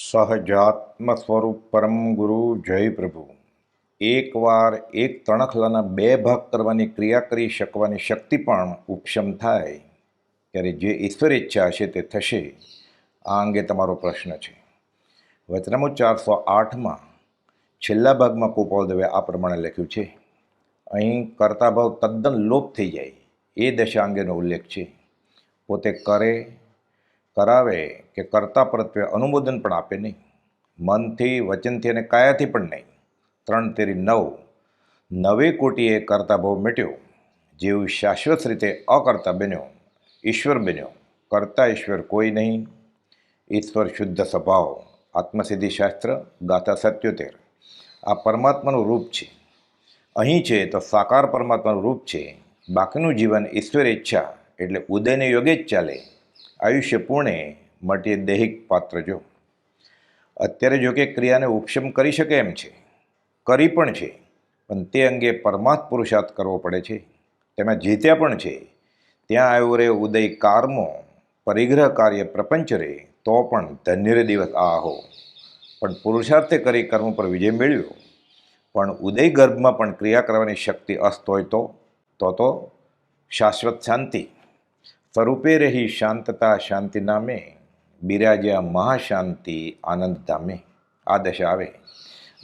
સહજાત્મ સ્વરૂપ પરમ ગુરુ જય પ્રભુ. એકવાર એક તણખલાના બે ભાગ કરવાની ક્રિયા કરી શકવાની શક્તિ પણ ઉપશમ થાય. ત્યારે જે ઈશ્વર ઈચ્છા હશે તે થશે. આ અંગે તમારો પ્રશ્ન છે. વચનામું ચારસો આઠમાં છેલ્લા ભાગમાં કુપાલદેવે આ પ્રમાણે લખ્યું છે. અહીં કરતા ભાવ તદ્દન લોપ થઈ જાય. એ દશા અંગેનો ઉલ્લેખ છે. પોતે કરે કરાવે કે કરતા પ્રત્યે અનુમોદન પણ આપે નહીં. મનથી, વચનથી અને કાયાથી પણ નહીં. ત્રણ તેરી નવ. નવે કોટીએ કરતા ભાવ મેટ્યો. જેવું શાશ્વત રીતે અકર્તા બન્યો. ઈશ્વર બન્યો. કરતા ઈશ્વર કોઈ નહીં. ઈશ્વર શુદ્ધ સ્વભાવ. આત્મસિદ્ધિ શાસ્ત્ર, ગાથા સત્યોતેર. આ પરમાત્માનું રૂપ છે. અહીં છે તો સાકાર પરમાત્માનું રૂપ છે. બાકીનું જીવન ઈશ્વર ઈચ્છા એટલે ઉદયને યોગે જ ચાલે. આયુષ્ય પૂર્ણે મટીએ દૈહિક પાત્ર જો. અત્યારે જો કે ક્રિયાને ઉપશમ કરી શકે એમ છે, કરી પણ છે, પણ તે અંગે પરમાર્થ પુરુષાર્થ કરવો પડે છે. તેમાં જીત્યા પણ છે. ત્યાં આવ્યો રે ઉદય કારમો, પરિગ્રહ કાર્ય પ્રપંચ રે, તો પણ ધન્ય રે દિવસ. આહો! પણ પુરુષાર્થે કરી કર્મ પર વિજય મેળવ્યો. પણ ઉદય ગર્ભમાં પણ ક્રિયા કરવાની શક્તિ અસ્ત હોય તો તો શાશ્વત શાંતિ. સ્વરૂપે રહી શાંતતા શાંતિ નામે, બિરાજ્યા મહાશાંતિ આનંદ ધામે. આ દશા આવે.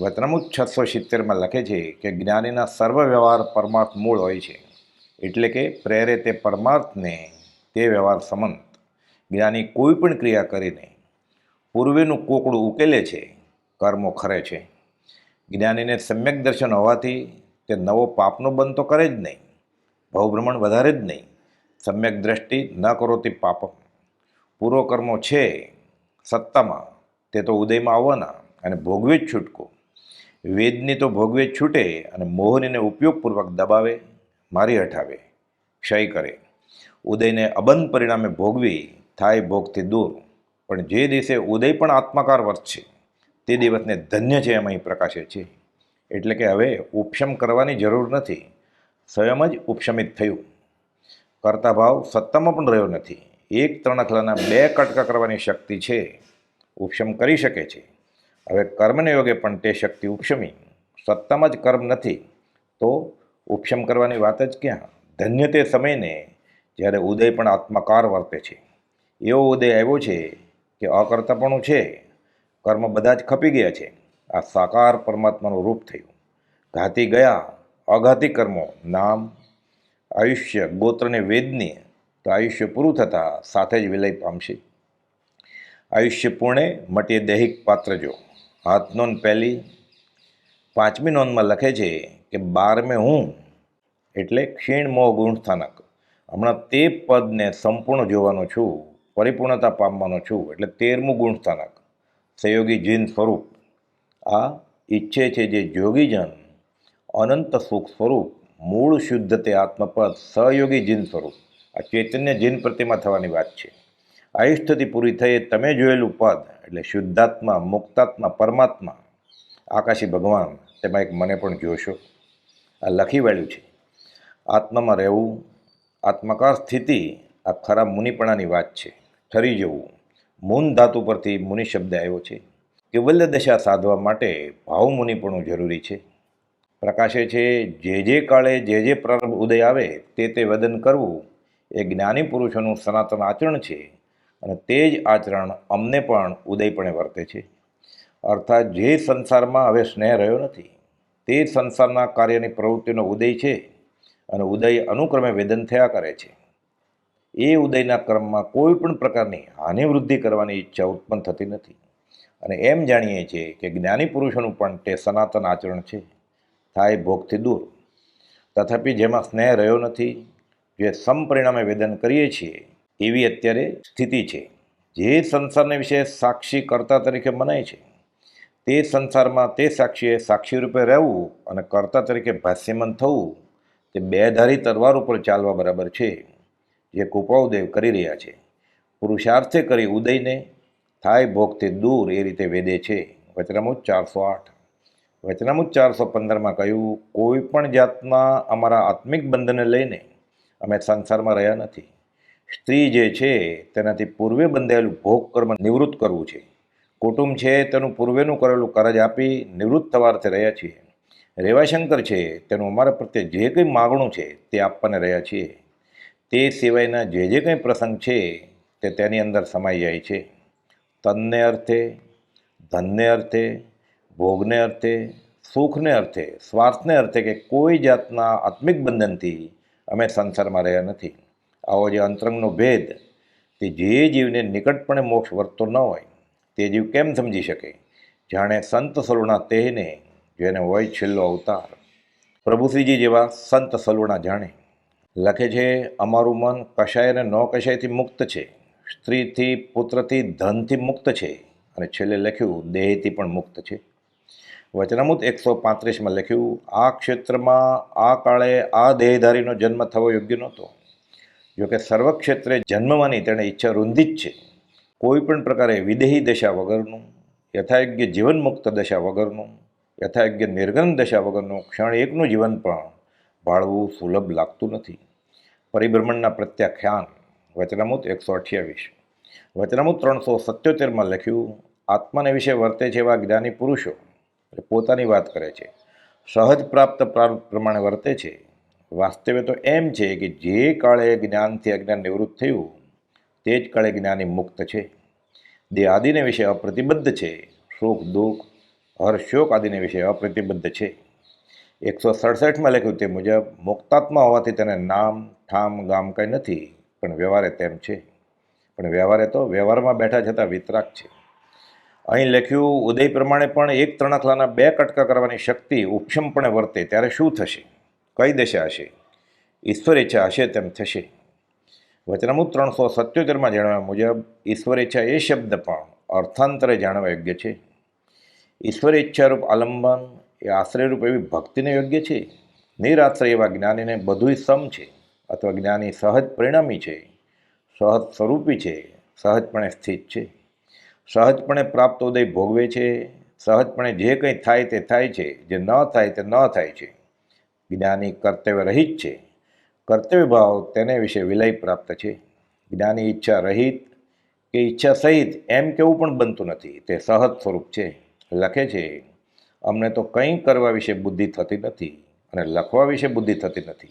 વતનમુત છસો સિત્તેરમાં લખે છે કે જ્ઞાનીના સર્વ વ્યવહાર પરમાર્થ મૂળ હોય છે. એટલે કે પ્રેરે તે પરમાર્થને તે વ્યવહાર સમંત. જ્ઞાની કોઈ પણ ક્રિયા કરીને પૂર્વેનું કોકડું ઉકેલે છે, કર્મો ખરે છે. જ્ઞાનીને સમ્યક દર્શન હોવાથી તે નવો પાપનો બંધ તો કરે જ નહીં. ભવભ્રમણ વધારે જ નહીં. સમ્યક દ્રષ્ટિ ન કરોતિ પાપમ. પૂર્વકર્મો છે સત્તામાં, તે તો ઉદયમાં આવવાના અને ભોગવે જ છૂટકો. વેદની તો ભોગવે જ છૂટે અને મોહનીને ઉપયોગપૂર્વક દબાવે, મારી હઠાવે, ક્ષય કરે. ઉદયને અબંધ પરિણામે ભોગવી થાય ભોગથી દૂર. પણ જે દિવસે ઉદય પણ આત્માકાર વર્તશે તે દિવસને ધન્ય છે એમ અહીં પ્રકાશે છે. એટલે કે હવે ઉપશમ કરવાની જરૂર નથી. સ્વયં જ ઉપશમિત થયું. કરતા ભાવ સત્તામાં પણ રહ્યો નથી. એક ત્રણખલાના બે કટકા કરવાની શક્તિ છે, ઉપશમ કરી શકે છે. હવે કર્મને યોગે પણ તે શક્તિ ઉપશમી. સત્તામાં જ કર્મ નથી, તો ઉપશમ કરવાની વાત જ ક્યાં? ધન્ય તે સમયને જ્યારે ઉદય પણ આત્માકાર વર્તે છે. એવો ઉદય આવ્યો છે કે અકર્તાપણું છે. કર્મ બધા જ ખપી ગયા છે. આ સાકાર પરમાત્માનું રૂપ થયું. ઘાતી ગયા અઘાતી કર્મો નામ આયુષ્ય ગોત્રને વેદની તો આયુષ્ય પૂરું થતાં સાથે જ વિલય પામશે. આયુષ્ય પૂર્ણે મટીએ દૈહિક પાત્ર જો. હાથ નોંધ પહેલી પાંચમી નોંધમાં લખે છે કે બારમે હું એટલે ક્ષીણ મોહ ગુણ સ્થાનક હમણાં તે પદને સંપૂર્ણ જોવાનો છું, પરિપૂર્ણતા પામવાનો છું એટલે તેરમું ગુણ સ્થાનક સહયોગી જીન સ્વરૂપ. આ ઈચ્છે છે જે જોગીજન અનંત સુખ સ્વરૂપ મૂળ શુદ્ધ તે આત્મપદ સહયોગી જીન સ્વરૂપ. આ ચૈતન્ય જીન પ્રતિમા થવાની વાત છે. આયુષ્યથી પૂરી થઈ તમે જોયેલું પદ, એટલે શુદ્ધાત્મા, મુક્તાત્મા, પરમાત્મા. આકાશી ભગવાન, તેમાં એક મને પણ જોશો. આ લખી વાળ્યું છે. આત્મામાં રહેવું, આત્માકાર સ્થિતિ, આ ખરા મુનિપણાની વાત છે. ઠરી જવું. મૂન ધાતુ પરથી મુનિ શબ્દ આવ્યો છે. કેવલ્ય દશા સાધવા માટે ભાવ મુનિપણું જરૂરી છે. પ્રકાશે છે, જે જે કાળે જે જે પ્રારંભ ઉદય આવે, તે તે વદન કરવું, એ જ્ઞાની પુરુષોનું સનાતન આચરણ છે. અને તે જ આચરણ અમને પણ ઉદયપણે વર્તે છે. અર્થાત જે સંસારમાં હવે સ્નેહ રહ્યો નથી, તે સંસારના કાર્યની પ્રવૃત્તિનો ઉદય છે અને ઉદય અનુક્રમે વેદન થયા કરે છે. એ ઉદયના ક્રમમાં કોઈ પણ પ્રકારની હાનિવૃદ્ધિ કરવાની ઈચ્છા ઉત્પન્ન થતી નથી. અને એમ જાણીએ છીએ કે જ્ઞાની પુરુષોનું પણ તે સનાતન આચરણ છે. થાય ભોગથી દૂર. તથાપિ જેમાં સ્નેહ રહ્યો નથી, જે સમપરિણામે વેદન કરીએ છીએ, એવી અત્યારે સ્થિતિ છે. જે સંસારને વિશે સાક્ષી કર્તા તરીકે મનાય છે. તે સંસારમાં તે સાક્ષીએ સાક્ષી રૂપે રહેવું અને કર્તા તરીકે ભાષ્યમન થવું, તે બેધારી તરવાર ઉપર ચાલવા બરાબર છે, જે કૃપાઉદેવ કરી રહ્યા છે. પુરુષાર્થે કરી ઉદયને થાય ભોગથી દૂર એ રીતે વેદે છે. વચનામુત ચારસો આઠ. વચનામુત ચારસો પંદરમાં કહ્યું, કોઈ પણ જાતના અમારા આત્મિક બંધને લઈને અમે સંસારમાં રહ્યા નથી. સ્ત્રી જે છે તેનાથી પૂર્વે બંધાયેલું ભોગ કર્મ નિવૃત્ત કરવું છે. કુટુંબ છે તેનું પૂર્વેનું કરેલું કરજ આપી નિવૃત્ત થવાર્થે રહ્યા છીએ. રેવાશંકર છે તેનું અમારા પ્રત્યે જે કંઈ માગણું છે તે આપવાને રહ્યા છીએ. તે સિવાયના જે જે કંઈ પ્રસંગ છે તે તેની અંદર સમાઈ જાય છે. તનને અર્થે, ધનને અર્થે ભોગને અર્થે, સુખને અર્થે, સ્વાર્થને અર્થે કે કોઈ જાતના આત્મિક બંધનથી અમે સંસારમાં રહ્યા નથી. આવો જે અંતરંગનો ભેદ તે જે જીવને નિકટપણે મોક્ષ વર્તતો ન હોય, તે જીવ કેમ સમજી શકે? જાણે સંત સલુણા તેને જેને હોય છેલ્લો અવતાર. પ્રભુશ્રીજી જેવા સંત સલુણા જાણે. લખે છે, અમારું મન કશાય અને ન કશાયથી મુક્ત છે. સ્ત્રીથી, પુત્રથી, ધનથી મુક્ત છે. અને છેલ્લે લખ્યું, દેહથી પણ મુક્ત છે. વચનામૃત એકસો પાંત્રીસમાં લખ્યું, આ ક્ષેત્રમાં આ કાળે આ દેહધારીનો જન્મ થવો યોગ્ય નહોતો. જોકે સર્વ ક્ષેત્રે જન્મવાની તેણે ઈચ્છા રૂંધી જ છે. કોઈપણ પ્રકારે વિદેહી દશા વગરનું, યથાયોગ્ય જીવનમુક્ત દશા વગરનું, યથાયોગ્ય નિર્ગન દશા વગરનું ક્ષણ એકનું જીવન પણ ભાળવું સુલભ લાગતું નથી. પરિભ્રમણના પ્રત્યાખ્યાન, વચનામૃત એકસો અઠ્યાવીસ. વચનામૃત ત્રણસો સત્યોતેરમાં લખ્યું, આત્માને વિશે વર્તે છે એવા જ્ઞાની પુરુષો એ પોતાની વાત કરે છે. સહજ પ્રાપ્ત પ્રમાણે વર્તે છે. વાસ્તવે તો એમ છે કે જે કાળે જ્ઞાનથી અજ્ઞાન નિવૃત્ત થયું, તે જ કાળે જ્ઞાની મુક્ત છે. દે આદિને વિશે અપ્રતિબદ્ધ છે. સુખ દુઃખ હર્ષોક આદિને વિશે અપ્રતિબદ્ધ છે. એકસો સડસઠમાં લખ્યું તે મુજબ, મુક્તાત્મા હોવાથી તેને નામ, ઠામ, ગામ કંઈ નથી, પણ વ્યવહારે તેમ છે. પણ વ્યવહારે તો વ્યવહારમાં બેઠા છતાં વિતરાક છે. અહીં લખ્યું, ઉદય પ્રમાણે પણ એક તણખલાના બે કટકા કરવાની શક્તિ ઉપશમપણે વર્તે, ત્યારે શું થશે? કઈ દશા હશે? ઈશ્વર ઈચ્છા હશે તેમ થશે. વચનામૃત ત્રણસો સત્યોતેરમાં જણાવ્યા મુજબ ઈશ્વર ઈચ્છા એ શબ્દ પણ અર્થાંતરે જાણવા યોગ્ય છે. ઈશ્વર ઈચ્છારૂપ આલંબન એ આશ્રયરૂપ એવી ભક્તિને યોગ્ય છે. નિરાશ્રય એવા જ્ઞાનીને બધુંય સમ છે, અથવા જ્ઞાની સહજ પરિણામી છે, સહજ સ્વરૂપી છે, સહજપણે સ્થિત છે. સહજપણે પ્રાપ્ત ઉદય ભોગવે છે, સહજપણે જે કંઈ થાય તે થાય છે, જે ન થાય તે ન થાય છે. જ્ઞાની કર્તવ્ય રહિત છે. કર્તવ્ય ભાવ તેને વિશે વિલય પ્રાપ્ત છે. જ્ઞાની ઈચ્છા રહિત કે ઈચ્છા સહિત એમ કેવું પણ બનતું નથી, તે સહજ સ્વરૂપ છે. લખે છે, અમને તો કંઈ કરવા વિશે બુદ્ધિ થતી નથી અને લખવા વિશે બુદ્ધિ થતી નથી.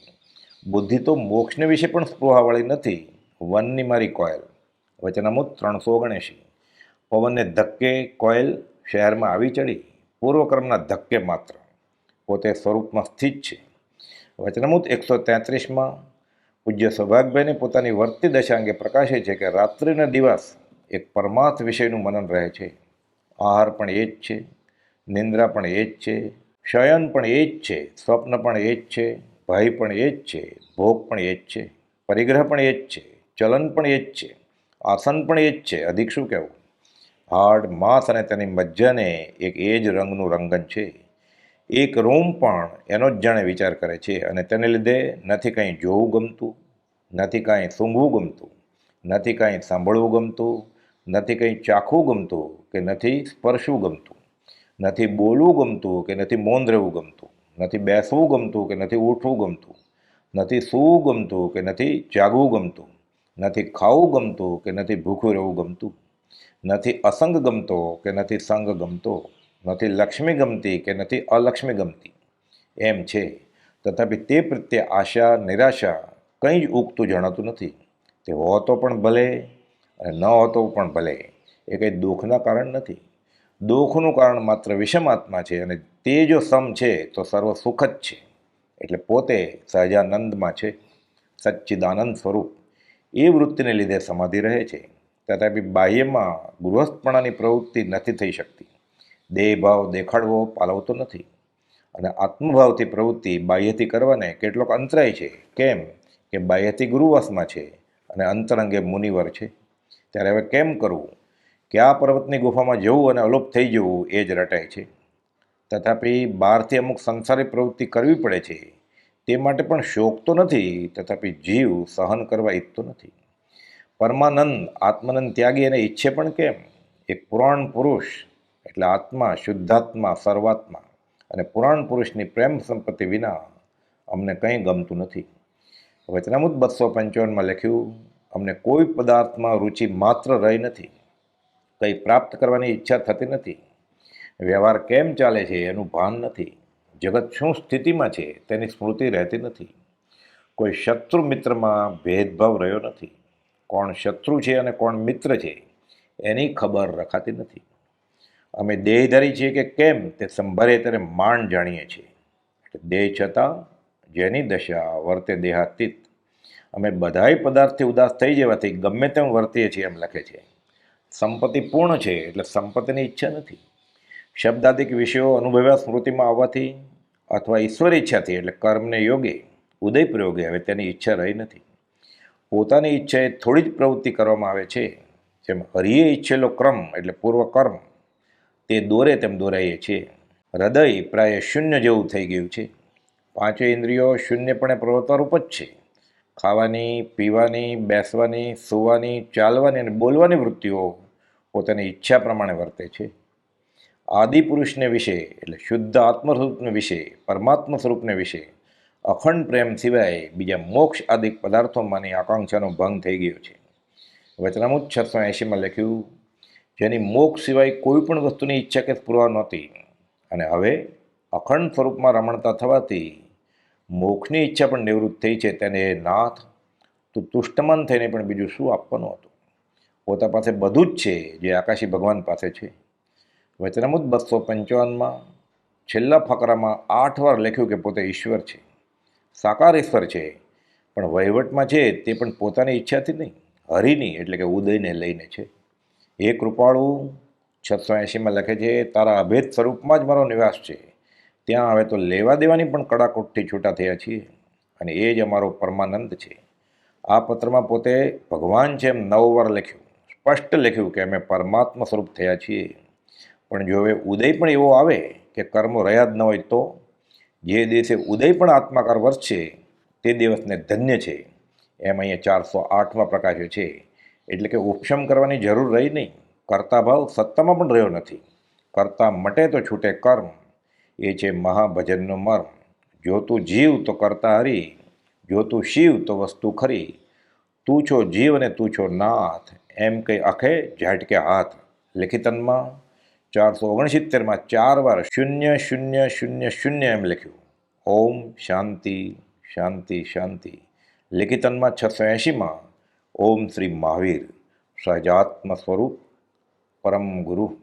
બુદ્ધિ તો મોક્ષને વિશે પણ સ્પૃહાવાળી નથી. વનની મારી કોયલ. વચનામુત ત્રણસો ઓગણએંશી. પવનને ધક્કે કોયલ શહેરમાં આવી ચડી. પૂર્વક્રમના ધક્કે માત્ર. પોતે સ્વરૂપમાં સ્થિત છે. વચનમૂત એકસો તેત્રીસમાં પૂજ્ય સૌભાગભાઈને પોતાની વર્તી દશા અંગે પ્રકાશે છે કે રાત્રિના દિવસ એક પરમાર્થ વિષયનું મનન રહે છે. આહાર પણ એ જ છે. નિંદ્રા પણ એ જ છે. શયન પણ એ જ છે. સ્વપ્ન પણ એ જ છે. ભય પણ એ જ છે. ભોગ પણ એ જ છે. પરિગ્રહ પણ એ જ છે. ચલન પણ એ જ છે. આસન પણ એ જ છે. અધિક શું કહેવું? હાડ, માંસ અને તેની મજ્જાને એક એ જ રંગનું રંગન છે. એક રૂમ પણ એનો જ જાણે વિચાર કરે છે અને તેને લીધે નથી કંઈ જોવું ગમતું, નથી કાંઈ સૂંઘવું ગમતું, નથી કાંઈ સાંભળવું ગમતું, નથી કંઈ ચાખવું ગમતું કે નથી સ્પર્શવું ગમતું, નથી બોલવું ગમતું કે નથી મૌન રહેવું ગમતું, નથી બેસવું ગમતું કે નથી ઉઠવું ગમતું, નથી સૂવું ગમતું કે નથી જાગવું ગમતું, નથી ખાવું ગમતું કે નથી ભૂખું રહેવું ગમતું. નથી અસંગ ગમતો કે નથી સંગ ગમતો, નથી લક્ષ્મી ગમતી કે નથી અલક્ષ્મી ગમતી. એમ છે. તથાપિ તે પ્રત્યે આશા, નિરાશા કંઈ જ ઉગતું જણાતું નથી. તે હોતો પણ ભલે અને ન હોતો પણ ભલે, એ કંઈ દુઃખના કારણ નથી. દુઃખનું કારણ માત્ર વિષમાત્મા છે અને તે જો સમ છે તો સર્વ સુખ જ છે. એટલે પોતે સહજાનંદમાં છે, સચ્ચિદાનંદ સ્વરૂપ. એ વૃત્તિને લીધે સમાધિ રહે છે. તથાપિ બાહ્યમાં ગૃહસ્થપણાની પ્રવૃત્તિ નથી થઈ શકતી. દેહભાવ દેખાડવો પાલવતો નથી. અને આત્મભાવથી પ્રવૃત્તિ બાહ્યથી કરવાને કેટલોક અંતરાય છે. કેમ? કે બાહ્યથી ગુરુવાસમાં છે અને અંતરંગે મુનિવર છે. ત્યારે હવે કેમ કરવું? કયા પર્વતની ગુફામાં જવું અને અલોપ થઈ જવું એ જ રટાય છે. તથાપિ બહારથી અમુક સંસારી પ્રવૃત્તિ કરવી પડે છે. તે માટે પણ શોક તો નથી. તથાપિ જીવ સહન કરવા ઈચ્છતો નથી. પરમાનંદ, આત્માનંદ ત્યાગી એને ઈચ્છે પણ કેમ? એક પુરાણ પુરુષ, એટલે આત્મા, શુદ્ધાત્મા, સર્વાત્મા અને પુરાણ પુરુષની પ્રેમ સંપત્તિ વિના અમને કંઈ ગમતું નથી. વચનામૃત બસો પંચાવનમાં લખ્યું, અમને કોઈ પદાર્થમાં રુચિ માત્ર રહી નથી. કંઈ પ્રાપ્ત કરવાની ઈચ્છા થતી નથી. વ્યવહાર કેમ ચાલે છે એનું ભાન નથી. જગત શું સ્થિતિમાં છે તેની સ્મૃતિ રહેતી નથી. કોઈ શત્રુ મિત્રમાં ભેદભાવ રહ્યો નથી. કોણ શત્રુ છે અને કોણ મિત્ર છે, એની ખબર રખાતી નથી. અમે દેહધારી છીએ કે કેમ તે સંભાળે ત્યારે માંડ જાણીએ છીએ. એટલે દેહ છતાં જેની દશા વર્તે દેહાતીત. અમે બધાય પદાર્થથી ઉદાસ થઈ જવાથી ગમે તેમ વર્તીએ છીએ એમ લખે છે. સંપત્તિ પૂર્ણ છે એટલે સંપત્તિની ઈચ્છા નથી. શબ્દાદિક વિષયો અનુભવ્યા સ્મૃતિમાં આવવાથી અથવા ઈશ્વર ઈચ્છાથી એટલે કર્મને યોગે, ઉદય પ્રયોગે હવે તેની ઈચ્છા રહી નથી. પોતાની ઈચ્છાએ થોડી જ પ્રવૃત્તિ કરવામાં આવે છે. જેમ હરિએ ઈચ્છેલો ક્રમ એટલે પૂર્વ કર્મ, તે દોરે તેમ દોરાઈએ છીએ. હૃદય પ્રાય શૂન્ય જેવું થઈ ગયું છે. પાંચે ઇન્દ્રિયો શૂન્યપણે પ્રવર્તવારૂપ જ છે. ખાવાની, પીવાની, બેસવાની, સૂવાની, ચાલવાની અને બોલવાની વૃત્તિઓ પોતાની ઈચ્છા પ્રમાણે વર્તે છે. આદિપુરુષને વિશે એટલે શુદ્ધ આત્મ સ્વરૂપને વિશે પરમાત્મા સ્વરૂપને વિશે અખંડ પ્રેમ સિવાય બીજા મોક્ષ આદિક પદાર્થોમાંની આકાંક્ષાનો ભંગ થઈ ગયો છે. વચનામુત છસો એંશીમાં લખ્યું, જેની મોક્ષ સિવાય કોઈ પણ વસ્તુની ઈચ્છા કે સ્પૃહા નહોતી. અને હવે અખંડ સ્વરૂપમાં રમણતા થવાથી મોક્ષની ઈચ્છા પણ નિવૃત્ત થઈ છે. તેને એ નાથ, તું તુષ્ટમન થઈને પણ બીજું શું આપવાનું હતું? પોતા પાસે બધું જ છે જે આકાશી ભગવાન પાસે છે. વચનામુદ બસો પંચાવનમાં છેલ્લા ફકરામાં આઠ વાર લખ્યું કે પોતે ઈશ્વર છે. સાકાર ઈશ્વર છે. પણ વહીવટમાં છે તે પણ પોતાની ઈચ્છાથી નહીં, હરિની એટલે કે ઉદયને લઈને છે. એ કૃપાળુ, છસો એંશીમાં લખે છે, તારા અભેદ સ્વરૂપમાં જ મારો નિવાસ છે. ત્યાં હવે તો લેવા દેવાની પણ કડાકોટથી છૂટા થયા છીએ અને એ જ અમારો પરમાનંદ છે. આ પત્રમાં પોતે ભગવાન છે એમ નવ વાર લખ્યું. સ્પષ્ટ લખ્યું કે અમે પરમાત્મા સ્વરૂપ થયા છીએ. પણ જો હવે ઉદય પણ એવો આવે કે કર્મો રહ્યા જ ન હોય તો? જે દિવસે ઉદય પણ આત્માકાર વર્ષ છે, તે દિવસને ધન્ય છે. એમ અહીંયા ચારસો આઠમાં પ્રકાશ્યો છે. એટલે કે ઉપશમ કરવાની જરૂર રહી નહીં. કર્તા ભાવ સત્તામાં પણ રહ્યો નથી. કરતા મટે તો છૂટે કર્મ. એ છે મહાભજનનો મર્મ. જોતું જીવ તો કરતા હરી. જોતું શિવ તો વસ્તુ ખરી. તું છો જીવ અને તું છો નાથ. એમ કંઈ આખે ઝાટકે હાથ. લેખિતનમાં ચારસો ઓગણસિત્તેરમાં ચાર વાર શૂન્ય શૂન્ય શૂન્ય શૂન્ય એમ લખ્યું. ઓમ શાંતિ શાંતિ શાંતિ. લેખિતનમાં છસો એંશીમાં ઓમ શ્રી મહાવીર. સહજાત્મ સ્વરૂપ પરમ ગુરુ.